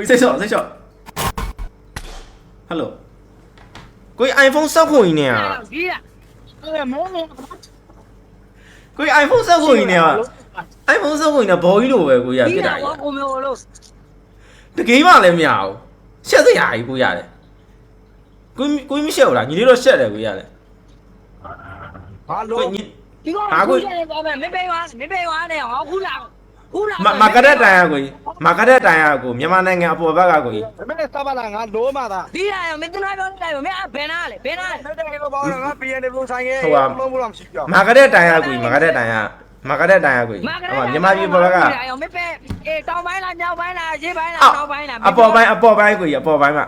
ကိုကြီးစိတ်လျှော့စိတ်လျှော့ဟယ်လိုကိုကြီး iPhone 16ကိုကြီးနေရကြီးရအဲ့မောင်းမောင်းကိုကြီး iPhone 16ကိုကြီးနေရ iPhone 16ကိုကြီးနေဘော်ကြီးလိုပဲကိုကြီးရဖြစ်တာကြီးကိုမျိုးလို့တကယ်မှလည်းမရဘူးရှက်စရာကြီးကိုရတယ်ကိုကိုကြီးမရှက်ဘူးလားညီလေးတော့ရှက်တယ်ကိုကြီးရတယ်ဘာလို့ဒီကောင်ကိုရှက်နေသွားမယ်မင်းပေးပါမင်းပေးပါနဲ့ဟောခုလာ ခုလာမမကရက်တိုင်ရကိုကြီးမကရက်တိုင်ရကိုမြန်မာနိုင်ငံအပေါ်ဘက်ကကိုကြီးမင်းစပါလာငါလိုမှသာဒီရမင်းတို့ပြောလိုက်မင်းဘယ်နာလဲဘယ်နာလဲတဲ့ကေဘောငါ PN လို့ဆိုင်ရဲ့ဟုတ်ပါလုံးလုံးမရှိကြောင်မကရက်တိုင်ရကိုကြီးမကရက်တိုင်ရမကရက်တိုင်ရကိုကြီးမာကဟိုမြန်မာပြည်ပေါ်ဘက်ကမင်းပဲအေးတောင်ပိုင်းလားမြောက်ပိုင်းလားရှေ့ပိုင်းလားတောင်ပိုင်းလားအပေါ်ပိုင်းအပေါ်ပိုင်းကိုကြီးအပေါ်ပိုင်းမှာ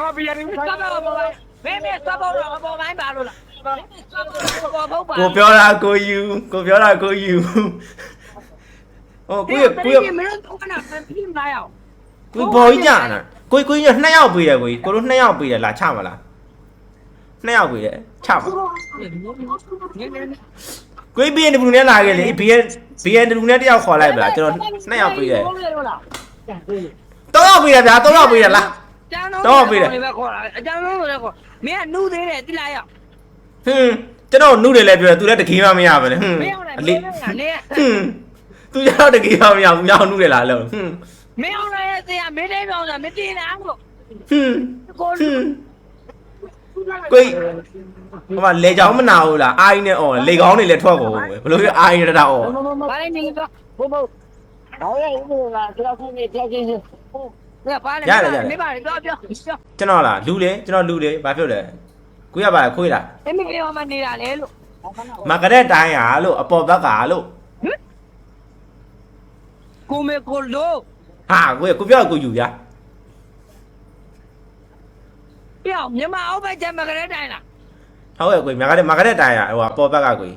ငါ PN လို့ဆိုင်စပ်ပေါ်ပိုင်းမင်းမစပ်ပေါ်တော့အပေါ်ပိုင်းပါလို့လားပေါ်ပေါ်ပါကိုပြောတာကိုယူကိုပြောတာကိုယူ ဟိုကိုရကိုရမင်းတို့ကနာပြင်လာရောက်ကိုဘော်ကြီးညာနာကိုကိုကြီးနှစ်ယောက်ပေးတယ်ကိုကြီးကိုတို့နှစ်ယောက်ပေးတယ်လာချမလားနှစ်ယောက်ပေးတယ်ချမကိုဘီအန်ဒဘလူနဲ့လာခဲ့လေဘီအန်ဘီအန်ဒဘလူနဲ့တယောက်ခေါ်လိုက်ပါလားကျွန်တော်နှစ်ယောက်ပေးတယ်တော့ယောက်ပေးတယ်ဗျာတော့ယောက်ပေးတယ်လားတော့ပြီလေပဲခေါ်တာအကြောင်းလုံးလည်းခေါ်မင်းကနူးသေးတယ်တိလာရောက်ဟွန်းကျွန်တော်နှုတ်တယ်လည်းပြောတယ်သူလည်းတကယ်မှမရပါနဲ့ဟွန်းမရောက်နဲ့အမလေးင်းကနေဟွန်း သူကျတော့တကယ်မှမရဘူးမြောက်နှုတ်တယ်လားလို့ဟွန်းမင်းအောင်ရဲ့ဆရာမင်းတိုင်းပြောင်းတာမတင်နဲ့အောင်လို့ဟွန်းကိုဟွန်းကိုကြီးဟိုမှာလေချောင်းမနာဘူးလားအာကြီးနဲ့အော်လေကောင်းတွေလည်းထွက်ကုန်ပဲဘယ်လိုဖြစ်အာကြီးနဲ့တော့အော်ဘာလဲနေတော့ဘုံဘုံဟောရဲ့ဦးကကျွန်တော်ခုနေကြောက်ချင်းမင်းပါလေမင်းပါလေတော့ပြောပြောကျွန်တော်လားလူလေကျွန်တော်လူလေဘာဖြစ်လဲကိုရပါခွေးလားမင်းပြောမှနေတာလေလို့မကရက်တိုင်းဟာလို့အပေါ်ဘက်ကလို့ ကိုမေကိုလို့ဟာကိုကိုပြောကိုယူဗျာပြောင်းမြန်မာအောက်ဘက်ကျမကလေးတိုင်းလားဟုတ်ရဲ့ကိုမြကတဲ့မကတဲ့တိုင်းရဟိုပေါ်ဘက်ကကို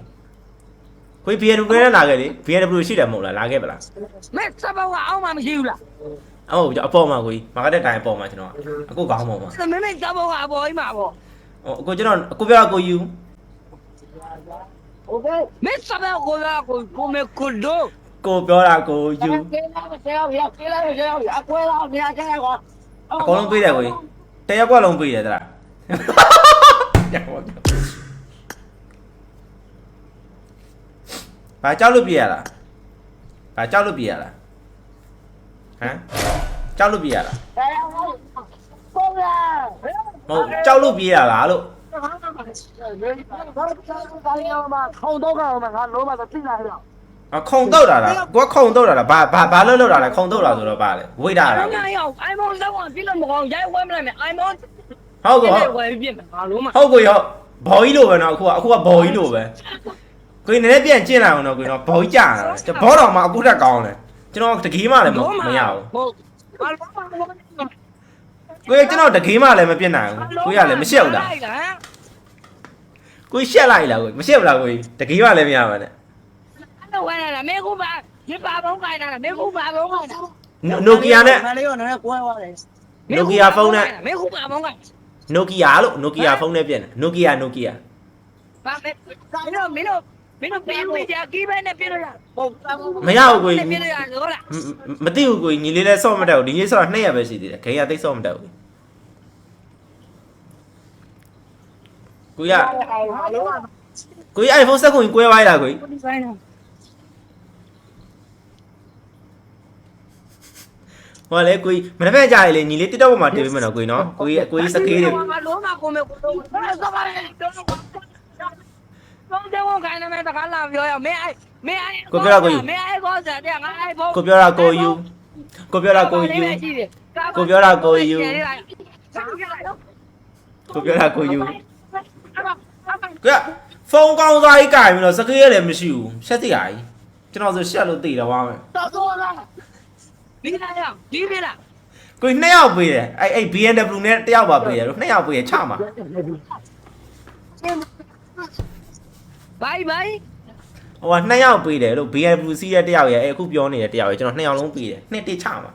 ကို BMW နဲ့လာခဲ့လေ BMW ရှိတယ်မဟုတ်လားလာခဲ့ပလားမဲစပောင်းကအောက်မှာမရှိဘူးလားအော်အပေါ်မှာကိုမကတဲ့တိုင်းအပေါ်မှာကျွန်တော်အခုကောင်းပေါ်မှာမင်းမင်းစပောင်းကအပေါ်ကြီးမှာပေါ့အကိုကျွန်တော်အကိုပြောကိုယူ Okay. Mesa me gola con come con do. ကိုကကိုကိုမေကိုလို့ကိုပြောတာကိုယူကေလာမဆရာရကေလာမဆရာအကွဲလာမြာကျဲကွာအကုန်လုံးပေးတယ်ကိုတရက်ကွက်လုံးပေးတယ်တလားဘာကြောက်လို့ပြရလားဘာကြောက်လို့ပြရလားဟမ်ကြောက်လို့ပြရလားဆရာဟုတ်လားမဟုတ်ကြောက်လို့ပြေးရလားလို့ဘာသာဘာမှခေါင်းတော့ကမှငါလုံးမသိသိလိုက်တော့ အခုံတော့တာလားကိုကခုံတော့တာလားဘာဘာဘာလို့လောက်တာလဲခုံတော့တာဆိုတော့ပါလေဝိတာလားငါရောက် iPhone လောက်အောင်ပြလို့မကောင်းရိုက်ဝဲမလိုက်နဲ့ iPhone ဟုတ်ကောဝဲပြစ်မယ်ငါလုံးမဟုတ်ကိုရောဘော်ကြီးလိုပဲနော်အခုကအခုကဘော်ကြီးလိုပဲကိုနည်းနည်းပြန်ကျင့်လာအောင်တော့ကိုနော်ဘော်ကြီးကြာတာဘောတော်မှာအခုတက်ကောင်းတယ်ကျွန်တော်တကယ်မှလည်းမမရဘူးဟုတ်ဘာလို့ဘာလို့ကိုရကျွန်တော်တကယ်မှလည်းမပြစ်နိုင်ဘူးကိုရလည်းမရှက်ဘူးလားကိုရှက်လိုက်လားကိုမရှက်ဘူးလားကိုတကယ်မှလည်းမရပါနဲ့အဲ့ တော့ဝဲလာမေကူပါရပါဘုံခိုင်းတာမေကူပါဘုံခိုင်းတာနိုကီယာနဲ့ငါလေးကလည်းကွဲသွားတယ်နိုကီယာဖုန်းနဲ့ မေကူပါဘုံခိုင်းနိုကီယာလို့နိုကီယာဖုန်းနဲ့ပြင်တယ်နိုကီယာနိုကီယာဘာမေမင်းတို့မင်းတို့မင်းတို့ပြန်ပြီးကြကီးပဲနဲ့ပြလို့ရဟုတ်မရဘူးကိုပြလို့ရဟုတ်လားမမသိဘူးကိုညီလေးလည်းစော့မတက်ဘူးဒီနေ့စော့နှစ်ရက်ပဲရှိသေးတယ်ခင်ဗျာသိစော့မတက်ဘူးကိုရကိုရ iPhone 7ကိုကွဲသွားလားကိုဒီဆိုင်နော် ဟောလေကိုမနေ့ကကြာရလေညီလေး TikTok ပေါ်မှာတင်ပေးမယ်နော်ကိုနော်ကိုကြီးကိုကြီးစကေးတွေဘာလို့မကိုမေကိုတော့စပါးတယ်တော့တော့တော့ခိုင်းနေမယ်တခါလာပြောရမင်းအဲ့မင်းအဲ့မင်းအဲ့ကောစားတဲ့ငါအဲ့ဘုံကိုပြောတာကိုယူကိုပြောတာကိုယူကိုပြောတာကိုယူကိုပြောတာကိုယူကဖုန်းကောင်းစားကြီးကင်ပြီးတော့စကေးရလည်းမရှိဘူးရှက်စရာကြီးကျွန်တော်ဆိုရှက်လို့တည်တော့ပါမယ်တော့တော့လား ဒီလာရဒီပြလာကိုနှစ်ယောက်ပေးတယ်အဲ့အဲ့ BMW နဲ့တစ်ယောက်ပါပေးတယ်လို့နှစ်ယောက်ပေးရချမှာဘိုင်ဘိုင်ဟိုကနှစ်ယောက်ပေးတယ်လို့ BMW စီးတဲ့တစ်ယောက်ရဲ့အဲ့အခုပြောနေတဲ့တစ်ယောက်ရဲ့ကျွန်တော်နှစ်ယောက်လုံးပေးတယ်နှစ်တိချမှာ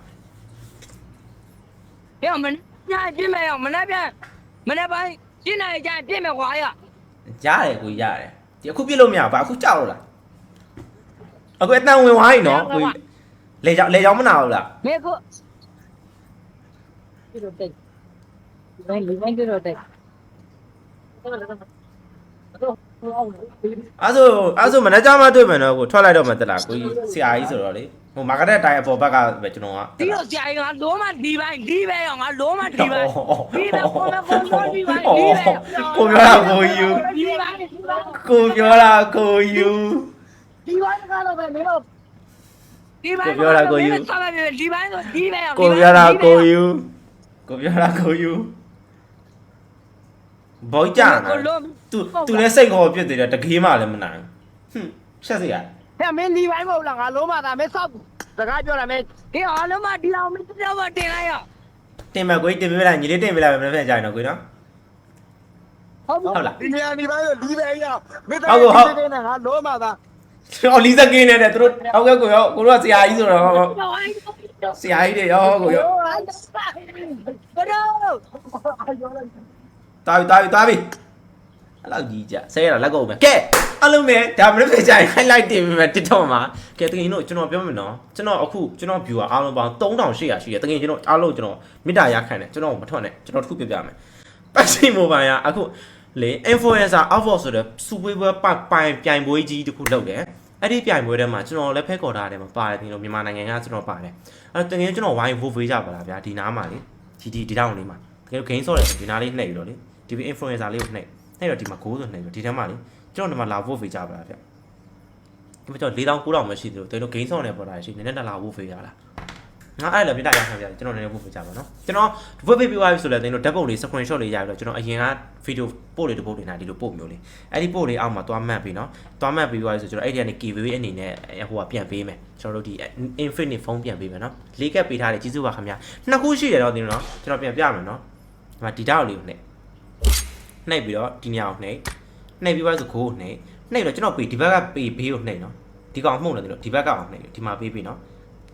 ဟဲ့မင်းညာပြင်းမယ်ရောမနေ့ပြန်မနေ့ပိုင်းရှင်းနိုင်ကြပြင်းမယ်ခွာရရတယ်ကိုရတယ်ဒီအခုပြစ်လို့မရဘူးဘာအခုကြောက်လို့လားအခုအတန်ဝင်သွားပြီနော်ကို လေကြောင်လေကြောင်မနာဘူးလားမေကိုဒီလိုတိတ်ဒီပိုင်းဒီပိုင်းတော့တိတ်တော့တော့တော့အောင်အဲ့ဆိုအဲ့ဆိုမနေ့ကမှတွေ့မယ်နော်ကိုထွက်လိုက်တော့မှတက်လာကိုကြီးဆရာကြီးဆိုတော့လေဟိုမာကတက်တိုင်းအပေါ်ဘက်ကပဲကျွန်တော်ကဒီတော့ဆရာကြီးကလုံးမဒီပိုင်းဒီပဲရောငါလုံးမဒီပိုင်းဒီပဲပေါ်မပေါ်ပေါ်ဒီပိုင်းဒီပဲကိုပြောတာကိုယူဒီပိုင်းဒီပိုင်းကိုပြောတာကိုယူဒီပိုင်းကတော့ပဲမင်းတို့ ဒီပိုင်းဆောက်ရပြီဒီပိုင်းဆိုဒီပဲရောကိုပြောတာကိုယူကိုပြောတာကိုယူဘောကြနာကိုလုံးသူသူလည်းစိတ်ခေါ်ပြစ်တယ်တကေးမှလည်းမနိုင်ဟွန်းချက်စရာဟဲ့မင်းဒီပိုင်းမဟုတ်လားငါလုံးမသားမင်းဆောက်စကားပြောတာမင်းဒီအောင်လုံးမဒီအောင်မပြောမတင်လိုက်ရောတင်မဲ့ကိုကြီးတင်ပေးလိုက်ညီလေးတင်ပေးလိုက်မယ်မနေ့ကကြာရင်တော့ကိုနော်ဟုတ်ဟုတ်လားဒီနေရာဒီပိုင်းတော့ဒီပဲရမင်းဟုတ်ဟုတ်ဟုတ်ငါလုံးမသား ဟောလီစကင်းနေတယ်သူတို့ဟုတ်ကဲ့ကိုရောကိုတို့ကဆရာကြီးဆိုတော့တော့အဲ့ဆရာကြီးတွေရောကိုရောဘရောတာပြီတာပြီတာပြီအဲ့လောက်ကြီးကြဆဲရတာလက်ကုန်ပဲကဲအလုံးမဲ့ဒါမနေ့ကကြာရင် highlight တင်ပေးမယ် TikTok မှာကဲတကယ်လို့ကျွန်တော်ပြောမယ်နော်ကျွန်တော်အခုကျွန်တော် viewer အားလုံးပေါင်း3800ရှိရတကယ်ကျွန်တော်အားလုံးကျွန်တော်မေတ္တာရခံတယ်ကျွန်တော်မထွက်နဲ့ကျွန်တော်တစ်ခုပြပြမယ်ပတ်စီမိုဘိုင်းကအခုလေ influencer outfit ဆိုတဲ့စူပွေးပွဲပိုင်ပြိုင်ပွဲကြီးတစ်ခုလုပ်တယ် အဲ့ဒီပြိုင်ပွဲထဲမှာကျွန်တော်လည်းဖဲခေါ်ထားတယ်မှာပါတယ်ဒီလိုမြန်မာနိုင်ငံကကျွန်တော်ပါတယ်အဲ့တကယ်ကျွန်တော်ဝိုင်း vote ပေးကြပါလားဗျာဒီနားမှာလေဒီဒီဒီတောင်းလေးမှာတကယ် gain ဆော့တယ်ဒီနားလေးနှိပ်ပြီးတော့လေဒီ influencer လေးကိုနှိပ်နှိပ်တော့ဒီမှာ9ဆိုနှိပ်ပြီးဒီထဲမှာလေကျွန်တော်ဒီမှာလာ vote ပေးကြပါလားဗျာဒီမှာကျွန်တော်4000 9000ပဲရှိသေးလို့တကယ်လို့ gain ဆော့နေပေါ်တာရှိနည်းနည်းလာ vote ပေးရလား ငါအဲ့လိုပြတာရခံပြတယ်ကျွန်တော်နည်းနည်း vote ပေးကြပါနော်ကျွန်တော် vote ပေးပြီးသွားပြီဆိုလည်းတင်လို့ဓာတ်ပုံလေး screenshot လေးရပြီးတော့ကျွန်တော်အရင်က video ပို့လေးတစ်ပုတ်နေတာဒီလိုပို့မျိုးလေးအဲ့ဒီပို့လေးအောက်မှာသွားမှတ်ပြီးနော်သွားမှတ်ပြီးသွားပြီဆိုကျွန်တော်အဲ့ဒီကနေ giveaway အနေနဲ့ဟိုကပြန်ပေးမယ်ကျွန်တော်တို့ဒီ infinite phone ပြန်ပေးမယ်နော်လေးကပ်ပေးထားတယ်ကျေးဇူးပါခင်ဗျာနှစ်ခုရှိတယ်တော့တင်နော်ကျွန်တော်ပြန်ပြမယ်နော်ဒီမှာဒီတောက်လေးကိုနှိပ်နှိပ်ပြီးတော့ဒီညောင်နှိပ်နှိပ်ပြီးသွားဆိုကိုကိုနှိပ်နှိပ်တော့ကျွန်တော်ပေးဒီဘက်ကပေးဘေးကိုနှိပ်နော်ဒီကောင်မှုန့်တယ်လို့ဒီဘက်ကအောင်နှိပ်ဒီမှာပေးပြီနော်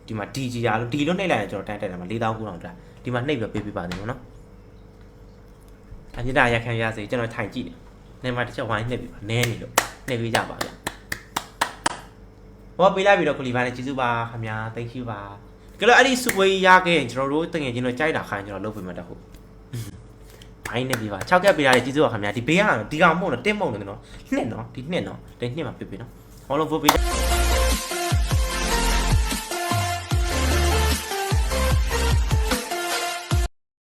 ဒီမှာ DG ရလို့ဒီလိုနှိပ်လိုက်ရင်ကျွန်တော်တန်းတက်တယ်မှာ4000ခုတောင်တာဒီမှာနှိပ်ပြီးပေးပေးပါသေးတယ်နော်အမြင့်တာရခံရစေကျွန်တော်ထိုင်ကြည့်တယ်။နေမှာတစ်ချက်ဝိုင်းနှိပ်ပြီးပါနဲနေလို့နှိပ်ပေးကြပါဗျ။ဟောပေးလိုက်ပြီးတော့ကိုလီပါနဲ့ကျေးဇူးပါခင်ဗျာ thank you ပါ။ကြလို့အဲ့ဒီစူဝေးရခဲ့ရင်ကျွန်တော်တို့တငယ်ချင်းတို့ကြိုက်တာခိုင်းကျွန်တော်လုပ်ပေးမှာတဟုတ်။ဘိုင်းနေပြီပါ6ကက်ပေးတာလေကျေးဇူးပါခင်ဗျာဒီဘေးကတော့ဒီကောင်မဟုတ်တော့တင်းမဟုတ်တယ်နော်။နှစ်နော်ဒီနှစ်နော်ဒီနှစ်မှာပြပြနော်။ဟောလုံးဖို့ပေး